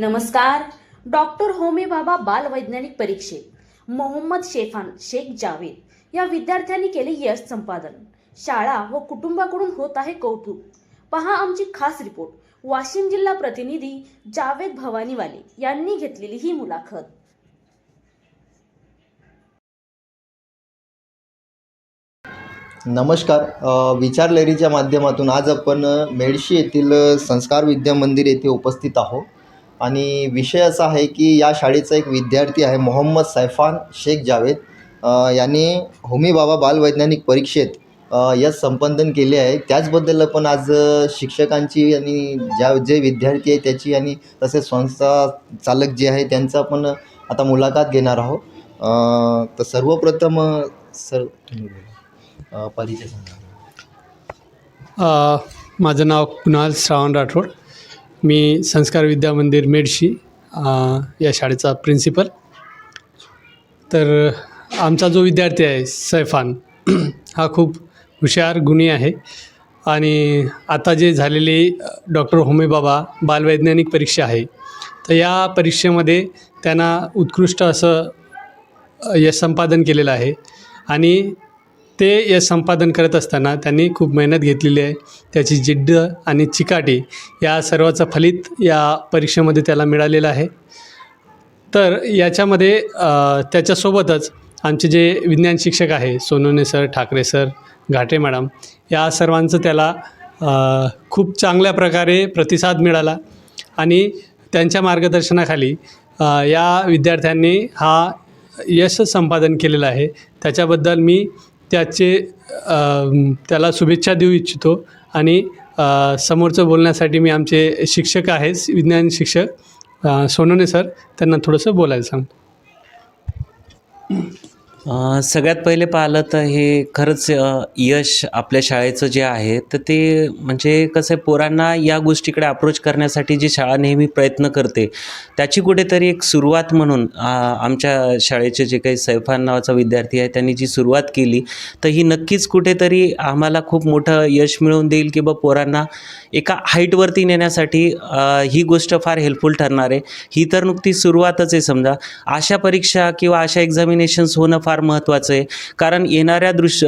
नमस्कार. डॉक्टर होमी बाबा बाल वैज्ञानिक परीक्षेत मोहम्मद शेफान शेख जावेद या विद्यार्थ्यांनी केले यश संपादन. शाळा व कुटुंबाकडून होत आहे कौतुक. पहा आमची खास रिपोर्ट. वाशिम जिल्हा प्रतिनिधी जावेद भवानीवाले यांनी घेतलेली ही मुलाखत. नमस्कार. विचारलेरीच्या विचार लहरीच्या माध्यमातून आज आपण मेडशी येथील संस्कार विद्या मंदिर येथे उपस्थित आहोत. आणि विषय असा आहे की या शाळेचा एक विद्यार्थी आहे मोहम्मद सैफान शेख जावेद. यांनी होमी बाबा बालवैज्ञानिक परीक्षेत यश संपादन केले आहे. त्याचबद्दल आपण आज शिक्षकांची आणि ज्या जे विद्यार्थी आहे त्याची आणि तसेच संस्था चालक जे आहे त्यांचं आपण आता मुलाखत घेणार आहोत. तर सर्वप्रथम सर तुम्ही परिचय सांगा माझं नाव कुणाल श्रावण राठोड. मी संस्कार विद्या मंदिर मेडशी या शाळेचा प्रिन्सिपल तर आमचा जो विद्यार्थी आहे सैफान हा खूप हुशार गुणी आहे. आणि आता जे झालेली डॉक्टर होमेबाबा बालवैज्ञानिक परीक्षा आहे. तर या परीक्षेमध्ये त्यांना उत्कृष्ट असं यश संपादन केलेलं आहे. आणि ते यश संपादन करत असताना त्यांनी खूप मेहनत घेतलेली आहे. त्याची जिद्द आणि चिकाटी या सर्वाचं फलित या परीक्षेमध्ये त्याला मिळालेलं आहे. तर याच्यामध्ये त्याच्यासोबतच आमचे जे विज्ञान शिक्षक आहे Sonone sir Thackeray sir Ghate madam या सर्वांचं त्याला खूप चांगल्या प्रकारे प्रतिसाद मिळाला आणि त्यांच्या मार्गदर्शनाखाली या विद्यार्थ्यांनी हा यश संपादन केलेलं आहे. त्याच्याबद्दल मी त्याचे त्याला शुभेच्छा देऊ इच्छितो. आणि समोरचं बोलण्यासाठी मी आमचे शिक्षक आहेत विज्ञान शिक्षक अ, सोनवणे सर त्यांना थोडंसं बोलायला सांग. सगळ्यात पहिले पाहिलं तर हे खरंच यश आपल्या शाळेचं जे आहे तर ते म्हणजे कसं आहे पोरांना या गोष्टीकडे अप्रोच करण्यासाठी जी शाळा नेहमी प्रयत्न करते त्याची कुठेतरी एक सुरुवात म्हणून आमच्या शाळेचे जे काही सैफान नावाचा विद्यार्थी आहे त्यांनी जी सुरुवात केली तर ही नक्कीच कुठेतरी आम्हाला खूप मोठं यश मिळवून देईल की बा पोरांना एका हाईटवरती नेण्यासाठी ही गोष्ट फार हेल्पफुल ठरणार आहे. ही तर नुकती सुरुवातच आहे समजा. अशा परीक्षा किंवा अशा एक्झामिनेशन्स होणं फार महत्त्वाचं आहे. कारण येणाऱ्या दृश्य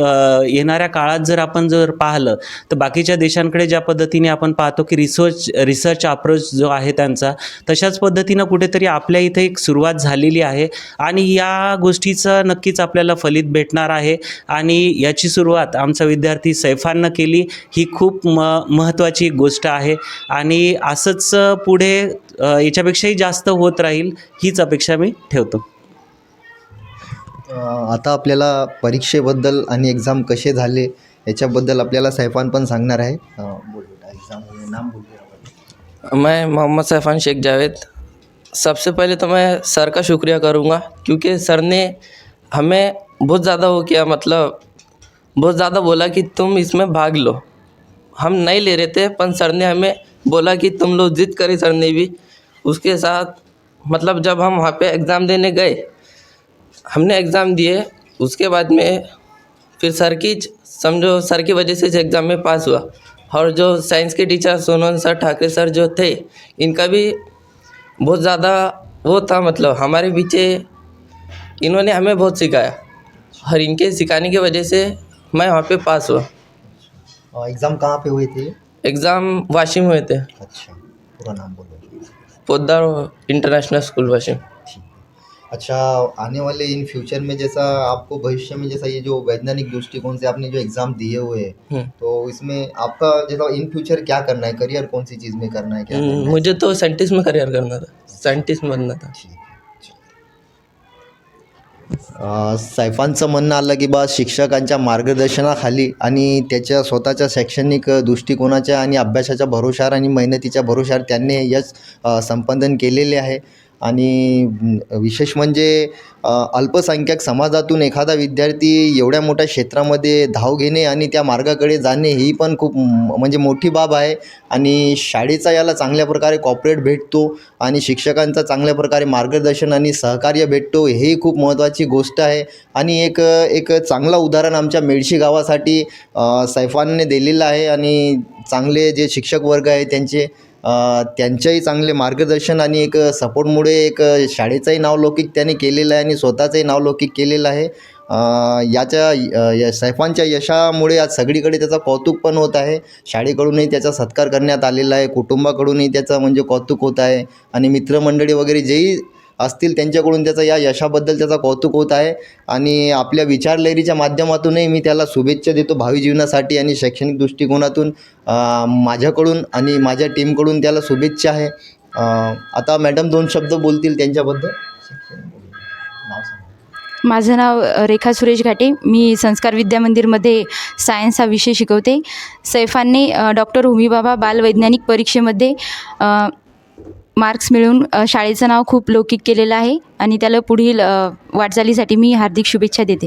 येणाऱ्या काळात जर आपण जर पाहिलं तर बाकीच्या देशांकडे ज्या पद्धतीने आपण पाहतो की रिसर्च रिसर्च अप्रोच जो आहे त्यांचा तशाच पद्धतीनं कुठेतरी आपल्या इथे एक सुरुवात झालेली आहे. आणि या गोष्टीचं नक्कीच आपल्याला फलित भेटणार आहे. आणि याची सुरुवात आमचा विद्यार्थी सैफाननं केली ही खूप म महत्त्वाची एक गोष्ट आहे. आणि असंच पुढे याच्यापेक्षाही जास्त होत राहील हीच अपेक्षा मी ठेवतो. आता आपल्याला परीक्षेबद्दल आणि एक्झाम कसे झाले याच्याबद्दल आपल्याला सैफान पण सांगणार आहे. बोल बेटा एक्झाम नाम बोल मैं मोहम्मद सैफान शेख जावेद। सबसे पहले तो मैं सर का शुक्रिया करूँगा क्योंकि सर ने हमें बहुत ज़्यादा वो किया मतलब बहुत ज़्यादा बोला कि तुम इसमें भाग लो। हम नहीं ले रहे थे पर सर ने हमें बोला कि तुम लोग जिद करे सर ने भी। उसके साथ मतलब जब हम वहाँ पे एग्ज़ाम देने गए हमने एग्ज़ाम दिए उसके बाद में फिर सर की समझो सर की वजह से इस एग्ज़ाम में पास हुआ। और जो साइंस के teacher Sonan sir Thackeray sir जो थे इनका भी बहुत ज़्यादा वो था मतलब हमारे पीछे इन्होंने हमें बहुत सिखाया। और इनके सिखाने की वजह से मैं वहाँ पे पास हुआ। अ, एग्ज़ाम कहाँ पे हुए थे? एग्ज़ाम वाशिम हुए थे। अच्छा पूरा नाम बोलो। Poddar international school Washim. अच्छा आने वाले इन फ्यूचर में जैसा आपको भविष्य में जैसा ये जो वैज्ञानिक दृष्टिकोण से आपने जो एग्ज़ाम दिए हुए हैं हम्म। तो इसमें आपका जैसा इन फ्यूचर क्या करना है? करियर कौन सी चीज़ में करना है? क्या करना है? मुझे तो साइंटिस्ट में करियर करना था। साइंटिस्ट बनना था। ठीक अ, सैफांचं म्हणणं आलं की बा शिक्षकांच्या मार्गदर्शनाखाली आणि त्याच्या स्वतःच्या शैक्षणिक दृष्टिकोनाच्या आणि अभ्यासाच्या भरोशावर आणि मेहनतीच्या भरोशावर त्यांनी यश अ, संपादन केलेले आहे. आणि विशेष म्हणजे अल्पसंख्याक समाजातून एखादा विद्यार्थी एवढ्या मोठ्या क्षेत्रामध्ये धाव घेणे आणि त्या मार्गाकडे जाणे ही पण खूप म्हणजे मोठी बाब आहे. आणि शाळेचा याला चांगल्या प्रकारे कॉपरेट भेटतो आणि शिक्षकांचा चांगल्या प्रकारे मार्गदर्शन आणि सहकार्य भेटतो हे खूप महत्त्वाची गोष्ट आहे. आणि एक एक चांगलं उदाहरण आमच्या मेडशी गावासाठी सैफानने दिलेलं आहे आणि चांगले जे शिक्षक वर्ग आहे त्यांचे त्यांच्याही चांगले मार्गदर्शन आणि एक सपोर्टमुळे एक शाळेचंही नाव लौकिक केलेलं आहे. आणि स्वतःचंही नावलौकिक केलेलं आहे. याच्या अ, या सैफांच्या यशामुळे आज सगळीकडे त्याचं कौतुक पण होत आहे. शाळेकडूनही त्याचा सत्कार करण्यात आलेला आहे. कुटुंबाकडूनही त्याचं म्हणजे कौतुक होत आहे. आणि मित्रमंडळी वगैरे जेही असतील त्यांच्याकडून त्याचा या यशाबद्दल त्याचा कौतुक होत आहे. आणि आपल्या विचारलहरीच्या माध्यमातूनही मी त्याला शुभेच्छा देतो भावी जीवनासाठी आणि शैक्षणिक दृष्टिकोनातून माझ्याकडून आणि माझ्या टीमकडून त्याला शुभेच्छा आहे. आता मॅडम दोन शब्द बोलतील त्यांच्याबद्दल. माझं नाव रेखा सुरेश घाटे. मी संस्कार विद्या मंदिरमध्ये सायन्स हा विषय शिकवते. सैफांनी डॉक्टर होमीबाबा बालवैज्ञानिक परीक्षेमध्ये मार्क्स मिळवून शाळेचं नाव खूप लौकिक केलेलं आहे आणि त्याला पुढील वाटचालीसाठी मी हार्दिक शुभेच्छा देते.